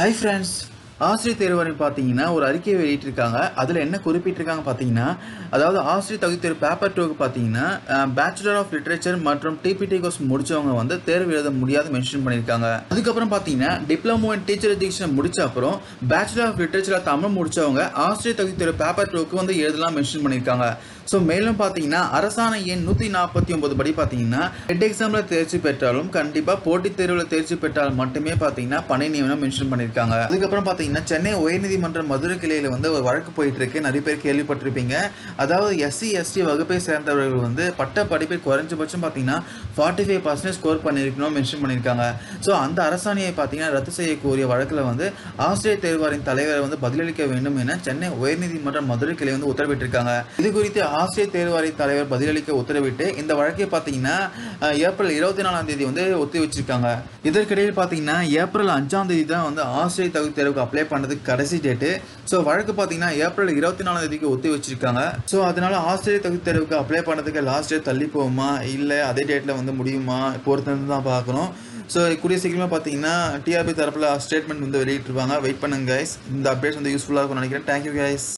Hi friends, ஆசிரியர் தேர்வாணையம் பார்த்தீங்கன்னா ஒரு அறிக்கையை வெளியிட்டிருக்காங்க. அதில் என்ன குறிப்பிட்டிருக்காங்க பார்த்தீங்கன்னா அதாவது ஆசிரியர் தகுதி தேர்வு பேப்பர் டூக்கு பார்த்தீங்கன்னா பேச்சுலர் ஆஃப் லிட்ரேச்சர் மற்றும் டிபிடி கோர்ஸ் முடிச்சவங்க வந்து தேர்வு எழுத முடியாது மென்ஷன் பண்ணியிருக்காங்க. அதுக்கப்புறம் பார்த்தீங்கன்னா டிப்ளமோ அண்ட் டீச்சர் எஜுகேஷன் முடிச்ச அப்புறம் பேச்சுலர் ஆஃப் லிட்ரேச்சர் தமிழ் முடிச்சவங்க ஆசிரியர் தகுதி தேர்வு பேப்பர் டூக்கு வந்து எழுதலாம் மென்ஷன் பண்ணியிருக்காங்க. ஸோ மேலும் பார்த்தீங்கன்னா அரசாணை எண் நூற்றி நாற்பத்தி ஒன்பது படி பார்த்தீங்கன்னா ஹெட் எக்ஸாமில் தேர்ச்சி பெற்றாலும் கண்டிப்பாக போட்டித் தேர்வில் தேர்ச்சி பெற்றால் மட்டுமே பார்த்தீங்கன்னா பணி நியமனம் மென்ஷன் பண்ணியிருக்காங்க. அதுக்கப்புறம் பார்த்தீங்கன்னா சென்னை உயர்நீதிமன்ற மதுரை கிளையில் வந்து ஒரு வழக்கு போயிட்டு இருக்கு நிறைய பேர் கேள்விப்பட்டிருப்பீங்க. அதாவது எஸ்சி எஸ்டி வகுப்பை சேர்ந்தவர்கள் வந்து பட்ட படிப்பை குறைஞ்சபட்சம் பார்த்தீங்கன்னா ஃபார்ட்டி ஃபைவ் பர்சன்டேஜ் ஸ்கோர் பண்ணியிருக்கணும் மென்ஷன் பண்ணியிருக்காங்க. ஸோ அந்த அரசாணையை பார்த்தீங்கன்னா ரத்து செய்யக்கூடிய வழக்கில் வந்து ஆசிரியர் தேர்வாரின் தலைவரை வந்து பதிலளிக்க வேண்டும் என சென்னை உயர்நீதிமன்ற மதுரை கிளை வந்து உத்தரவிட்டிருக்காங்க. இது குறித்து ஆசிரியர் தேர்வாரின் தலைவர் பதிலளிக்க உத்தரவிட்டு இந்த வழக்கை பார்த்தீங்கன்னா ஏப்ரல் இருபத்தி நாலாம் தேதி வந்து ஒத்தி வச்சிருக்காங்க இதற்கிடையில் பார்த்தீங்கன்னா ஏப்ரல் அஞ்சாம் தேதி தான் வந்து ஆசிரியர் தகுதி தேர்வுக்கு அப்ளை அப்ளை பண்ணதுக்கு கடைசி டேட்டு ஸோ வழக்கு பார்த்தீங்கன்னா ஏப்ரல் இருபத்தி நாலாம் தேதிக்கு ஒத்தி வச்சிருக்காங்க. ஸோ அதனால ஆஸ்திரேலிய தகுதி தேர்வுக்கு அப்ளை பண்ணதுக்கு லாஸ்ட் டேட் தள்ளி போகுமா? இல்லை அதே டேட்டில் வந்து முடியுமா? பொறுத்து தான் பார்க்கணும். ஸோ கூடிய சீக்கிரமாக பார்த்தீங்கன்னா டிஆர்பி தரப்பில் ஸ்டேட்மெண்ட் வந்து வெளியிட்டிருப்பாங்க வெயிட் பண்ணுங்க கைஸ் இந்த அப்டேட்ஸ் வந்து யூஸ்ஃபுல்லாக இருக்கும்னு நினைக்கிறேன். Thank you guys